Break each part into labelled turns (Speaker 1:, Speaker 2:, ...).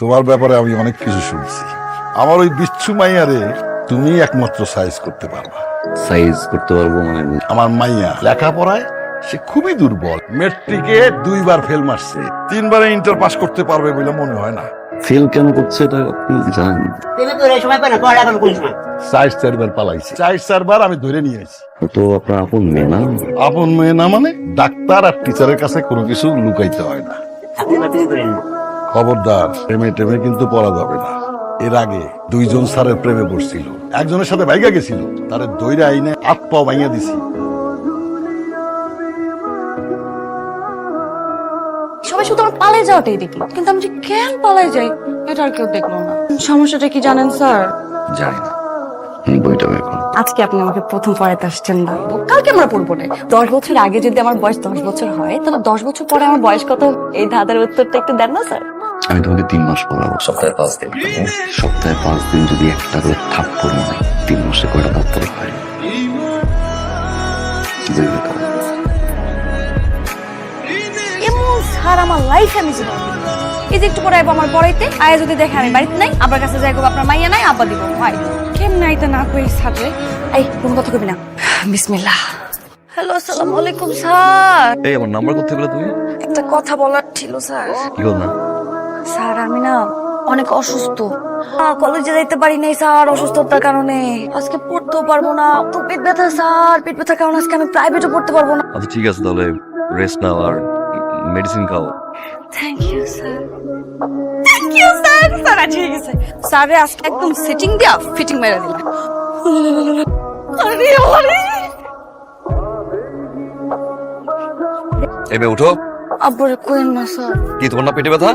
Speaker 1: তোমার ব্যাপারে আমি অনেক কিছু শুনছি। আমার ওই বিচ্ছু মাইয়ারে তুমি একমাত্র সাইজ করতে পারবা।
Speaker 2: সাইজ করতে পারব মানে
Speaker 1: আমার মাইয়া লেখাপড়ায় সে খুবই দুর্বল। মেট্রিকে দুইবার ফেল মারছে। তিনবারে ইন্টার পাস করতে পারবে বলে মনে হয় না।
Speaker 2: ফেল কেন করছে এটা আপনি জানেন
Speaker 1: চার চারবার পালাইছে। চার চারবার আমি ধরে নিয়েছি
Speaker 2: ও তো আপনার আপন মেয়ে না?
Speaker 1: আপন মেয়ে না মানে ডাক্তার আর টিচারের কাছে কোনো কিছু লুকাইতে হয় না।
Speaker 3: আপনি
Speaker 1: খবরদার প্রেমে টেমে কিন্তু পড়া যাবে না। এর আগে দুইজন স্যারের প্রেমে পড়ছিল। একজনের সাথে ভাইগা গেছিল। তারে দৈরা আইনে হাত পাও ভাইয়া দিছি।
Speaker 4: সবাই শুধু আমার পালিয়ে যাওয়াটাই দেখল কিন্তু আমি যে কেন পালাই যাই এটা আর কেউ দেখল না। সমস্যাটা কি জানেন স্যার?
Speaker 2: জানি না। বইটা বের
Speaker 4: আজকে আপনি আমাকে প্রথম পড়াতে আসছেন না। কালকে আমরা পড়ব না। দশ বছর আগে যদি আমার বয়স দশ বছর হয় তাহলে দশ বছর পরে আমার বয়স কত? এই ধাঁধার উত্তরটা একটু দেন না স্যার?
Speaker 2: আমি তোমাকে তিন মাস পড়াবো সপ্তাহে পাঁচ দিন। সপ্তাহে পাঁচ দিন যদি একটা করে থাপ পড়ি নাই তিন মাসে কয়টা থাপ পড়ে হয়।
Speaker 4: এমন স্যার আমার লাইফে আমি জীবন এই যে একটু পরে আইবো আমার পড়াইতে আয়া যদি দেখে আমি বাড়িতে নাই আবার কাছে যাইবো আপনার মাইয়া নাই আব্বা দিব ভাই কেমন আইতে না কই সাথে? কোন কথা কবি না। বিসমিল্লাহ। হ্যালো আসসালামু আলাইকুম স্যার।
Speaker 2: এই আমার নাম্বার করতে পেলে তুমি?
Speaker 4: একটা কথা বলার ছিল স্যার।
Speaker 2: কি না
Speaker 4: স্যার আমি না অনেক অসুস্থ। কলেজে যাইতে পারি নাই স্যার অসুস্থতার কারণে। আজকে পড়তেও পারব না। তো পেট ব্যথা স্যার পেট ব্যথার কারণে আজকে আমি প্রাইভেটও পড়তে পারব না।
Speaker 2: আচ্ছা ঠিক আছে তাহলে রেস্ট নাও আর মেডিসিন খাও।
Speaker 4: Thank you sir thank you sir আজকে একদম সেটিং দিয়া ফিটিং মেরে দিলাম। আরে আরে।
Speaker 2: এবে উঠো।
Speaker 4: আব্বারে কোয়েন না স্যার।
Speaker 2: কি তোমার না পেটে ব্যথা?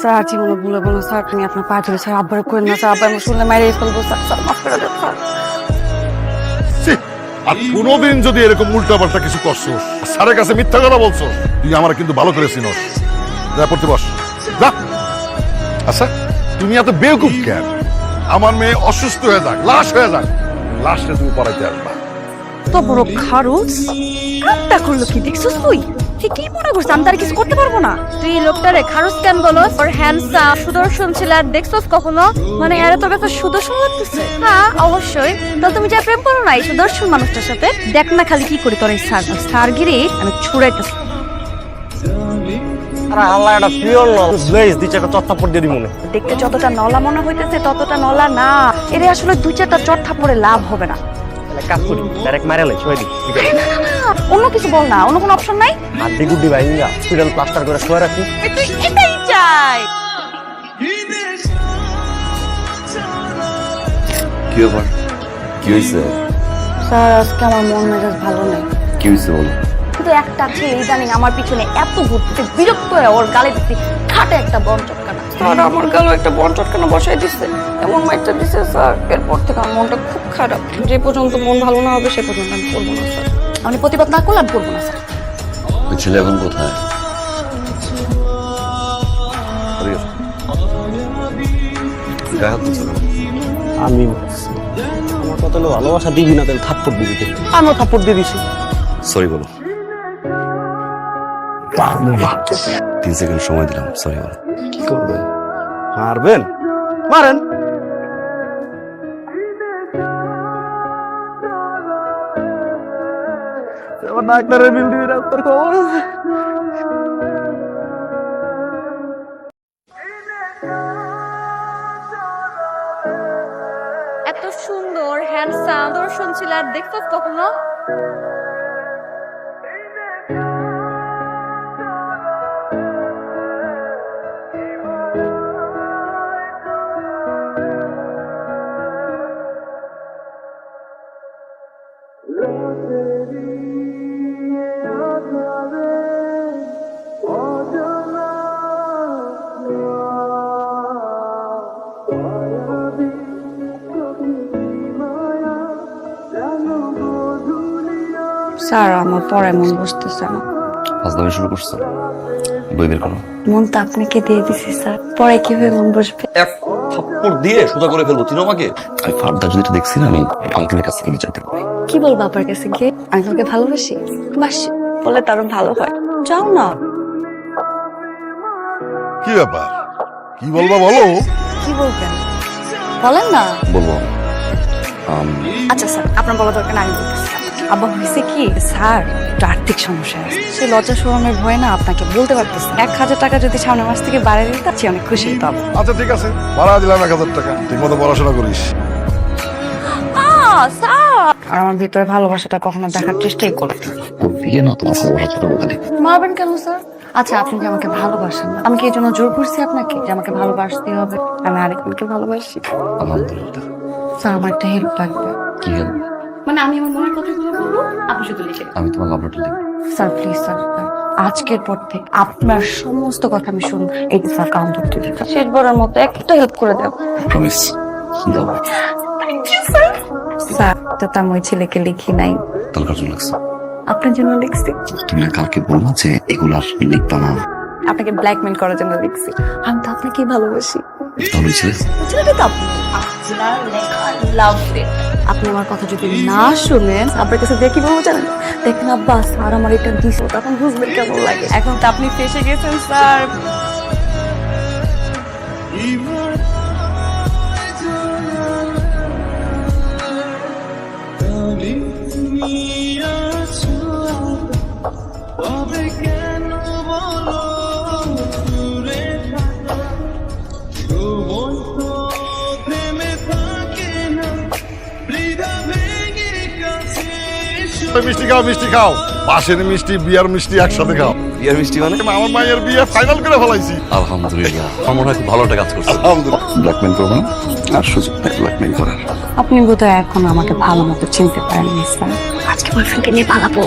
Speaker 4: স্যার জীবনে ভুলে বলো স্যার তুমি আপনার পা ধরে স্যার আব্বারে কোয়েন না স্যার আব্বা আমি শুনলে মাইরে ফেলব স্যার স্যার মাফ করে দেন স্যার।
Speaker 1: আর কোনোদিন যদি এরকম উল্টা পাল্টা কিছু করছ স্যারের কাছে মিথ্যা কথা বলছো তুই আমার কিন্তু ভালো করে চিনস। যা পড়তে বস। যা। আচ্ছা তুমি এত বেউকুব কেন? আমার মেয়ে অসুস্থ হয়ে যাক লাশ হয়ে যাক। লাশটা তুমি পড়াইতে আসবা।
Speaker 4: তো বড় খারুস করল কি দেখছিস তুই? তুই কি মনে করছিস আমি তার কিছু করতে পারব না।
Speaker 5: তুই লোকটারে খারুস কেন বলস ওর হ্যান্ডসাম সুদর্শন ছিল আর দেখছস কখনো? মানে এর তোর কাছে সুদর্শন লাগতেছে? হ্যাঁ অবশ্যই। তো তুমি যা প্রেম করো না এই সুদর্শন মানুষটার সাথে দেখ না খালি কি করি তোর এই সার সারগিরি আমি
Speaker 6: মনে
Speaker 4: দেখতে যতটা নলা মনে হইতেছে ততটা নলা না। এর আসলে দুই চারটা চট থাপড়ে লাভ হবে না।
Speaker 6: কাজ করি ডাইরেক্ট মারে লাই শুয়ে দিই
Speaker 4: অন্য কিছু বল না অন্য কোনো অপশন নাই?
Speaker 6: হাড্ডি গুড্ডি ভাইঙ্গা হসপিটাল প্লাস্টার করে শুয়ে রাখি।
Speaker 4: তুই এটাই চাই।
Speaker 2: কি ব্যাপার? কি হয়েছে
Speaker 4: স্যার আজকে আমার মন মেজাজ ভালো নেই।
Speaker 2: কি হয়েছে বলো?
Speaker 4: কিন্তু একটা ছেলে ইদানিং আমার পিছনে এত ঘুরতে বিরক্ত হয়ে ওর গালে দিচ্ছি খাটে একটা বন চটকানা। স্যার আমার গালে একটা বন চটকানা বসাই দিচ্ছে। এমন মাইটা দিচ্ছে স্যার। এরপর থেকে আমার মনটা খুব খারাপ। যে পর্যন্ত মন ভালো না হবে সে পর্যন্ত আমি করব না স্যার। আমি প্রতিবাদ না করলে আমি করব না স্যার।
Speaker 2: ওই ছেলে এখন কোথায়?
Speaker 6: আমি আমার কত হলো ভালোবাসা দিবি না তাহলে থাপ্পড় দিবি কে? আমিও থাপ্পড় দিয়ে দিছি।
Speaker 2: সরি বলো। তিন সেকেন্ড সময় দিলাম সরি বলো।
Speaker 6: কি করবেন? মারবেন? মারেন আমার ডাক্তারের বিল দিবি ডাক্তার খবর আছে
Speaker 5: এত সুন্দর হ্যান্ডসাম দর্শন ছিল আর দেখতো কখনো?
Speaker 4: স্যার আমার পড়ায় মন বসতেছে না।
Speaker 2: ফাজলামি শুরু করছ? বই বের করো।
Speaker 4: মন তো আপনাকে দিয়ে দিছি স্যার। পরে কীভাবে মন বসবে?
Speaker 2: এক থাপ্পড় দিয়ে সোজা করে ফেলব। আমাকে? আমি ফার্দার যদি এটা দেখছি না আমি আঙ্কেলের কাছ পারি
Speaker 4: কি বলব আপনার কাছে গিয়ে? তোমাকে ভালোবাসি। বাসি বলে তারও ভালো হয়। যাও না।
Speaker 1: কি ব্যাপার? কি বলবা বলো?
Speaker 4: কি বলবেন? বলেন না।
Speaker 2: বলব। আম,
Speaker 4: আচ্ছা স্যার আপনার বলা দরকার না আমি বলতেছি। আব্বা হয়েছে কি? স্যার একটু আর্থিক সমস্যা আছে। সেই লজ্জা শরমের ভয়ে না আপনাকে বলতে পারতেছি এক হাজার টাকা যদি সামনের মাস থেকে বাড়িয়ে দিতে সে অনেক খুশি হতাম
Speaker 1: আচ্ছা ঠিক আছে। ভাড়া দিলাম এক হাজার টাকা। ঠিক মতো পড়াশোনা করিস।
Speaker 4: আর আমার ভিতরে ভালোবাসাটা কখনো দেখার চেষ্টাই
Speaker 2: বলে
Speaker 4: মারবেন কেন স্যার? আচ্ছা আপনি কি আমাকে ভালোবাসেন না? আমি কি এই জন্য জোর করছি আপনাকে যে আমাকে ভালোবাসতে হবে? আমি আরেকজনকে ভালোবাসি।
Speaker 2: আলহামদুলিল্লাহ।
Speaker 4: স্যার আমার একটা হেল্প লাগবে।
Speaker 2: কি হল
Speaker 4: মানে আমি আমার মনের কথাগুলো বলব আপনি শুধু লিখে
Speaker 2: আমি তোমার লাভ লেটার লিখব।
Speaker 4: স্যার প্লিজ স্যার আজকের পর থেকে আপনার সমস্ত কথা আমি এই স্যার কাউন্ট করতে দিতে শেষবারের মতো একটা হেল্প করে দেব।
Speaker 2: প্রমিস দাও।
Speaker 4: স্যার তো ওই ছেলেকে লিখি নাই।
Speaker 2: তাহলে কার জন্য লাগছে
Speaker 4: আপনার জন্য লিখছি।
Speaker 2: তুমি না কালকে বললা যে এগুলো আর লিখবা না।
Speaker 4: আপনাকে ব্ল্যাকমেল করার জন্য লিখছি। আমি তো আপনাকে ভালোবাসি।
Speaker 2: তাহলে ছেলে?
Speaker 4: ছেলেটা তো আপনি আপনার লেখা লাভ আপনি আমার কথা যদি না শুনেন, আপনার কাছে দেখি বলব জানেন দেখেন আব্বা, স্যার আমার এটা দিস তখন বুঝবেন কেমন লাগে। এখন তো আপনি ফেসে গেছেন, স্যার।
Speaker 1: মিষ্টি খাও মিষ্টি খাও। পাশের মিষ্টি বিয়ার মিষ্টি একসাথে খাও।
Speaker 2: বিয়ের মিষ্টি মানে?
Speaker 1: আমার মায়ের বিয়ে ফাইনাল করে ফেলাইছি।
Speaker 2: আলহামদুলিল্লাহ। আমার মনে হয় খুব ভালো একটা কাজ করছে।
Speaker 1: আলহামদুলিল্লাহ।
Speaker 2: ব্ল্যাকমেল করব না? আর সুযোগ নেই ব্ল্যাকমেল করার।
Speaker 4: আপনি বোধহয় এখন আমাকে ভালো মতো চিনতে পারেননি স্যার আজকে বয়ফ্রেন্ডকে নিয়ে পালাবো।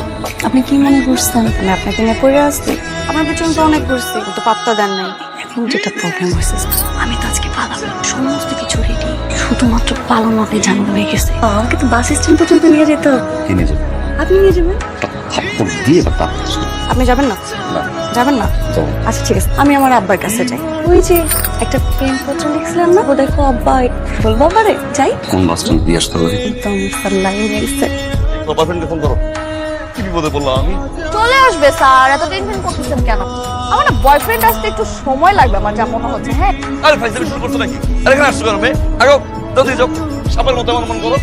Speaker 4: আপনি কি মনে করছেন? আমি আপনাকে নিয়ে পড়ে আসছি। আমার পেছন তো অনেক ঘুরছি কিন্তু পাত্তা দেন নাই। এখন যেটা প্রবলেম হয়েছে আমি তো আজকে পালাবো। সমস্ত কিছু রেডি শুধুমাত্র পালানোতে ঝামেলা হয়ে গেছে। আমাকে তো বাস স্ট্যান্ড পর্যন্ত নিয়ে যেতে হবে।
Speaker 2: নিয়ে যাবে?
Speaker 4: আপনি নিয়ে যাবেন?
Speaker 2: থাপ্পড় দিয়ে বা তাপ
Speaker 4: আপনি যাবেন না? যাবেন না? আচ্ছা ঠিক আছে। আমি আমার আব্বার কাছে যাই। ওই যে একটা প্রেম পত্র লিখছিলাম না? ও দেখো আব্বা বলব আবারে যাই।
Speaker 2: কোন বাস স্ট্যান্ড দিয়ে আসতে হবে
Speaker 4: একদম স্যার লাইন গেছে।
Speaker 1: বারফ্রেন্ডকে ফোন করো। কি বিপদে বললাম আমি?
Speaker 5: চলে আসবে স্যার। এত টেনশন করতেছেন কেন? আমার না বয়ফ্রেন্ড আসতে একটু সময় লাগবে আমার যা মনে হচ্ছে হ্যাঁ?
Speaker 7: আরে ফাইজলামি শুরু করছ নাকি? আরে এখানে আসছো কেন মেয়ে? আগো জলদি যাও। সাপের মতো এমন মন করো।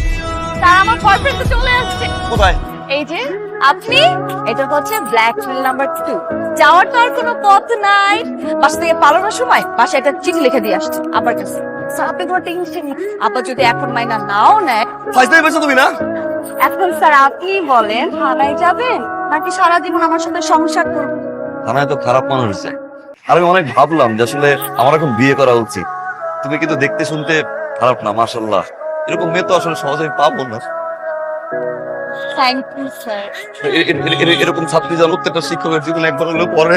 Speaker 5: স্যার আমার বয়ফ্রেন্ড তো চলে আসছে।
Speaker 7: কোথায়?
Speaker 5: এই যে আপনি? এটা হচ্ছে ব্ল্যাক নাম্বার টু যাওয়ার তো আর কোনো পথ নাই। বাসা থেকে পালানোর সময় বাসায় একটা চিঠি লিখে দিয়ে আসছে আবার কাছে। আপনি কোনো টেনশন যদি এখন মাইনা নাও নেয়
Speaker 7: পেয়েছ তুমি না?
Speaker 5: এখন স্যার আপনি বলেন থানায় যাবেন? নাকি সারা জীবন আমার সাথে সংসার করবেন?
Speaker 7: থানায় তো খারাপ মানুষ আমি অনেক ভাবলাম যে আসলে আমার এখন বিয়ে করা উচিত। তুমি কিন্তু দেখতে শুনতে খারাপ না মাশাল্লাহ এরকম মেয়ে তো আসলে সহজে পাবো না।
Speaker 5: থ্যাংক ইউ স্যার
Speaker 7: এরকম ছাত্রী যেন প্রত্যেকটা শিক্ষকের জীবনে একবার হলেও পড়ে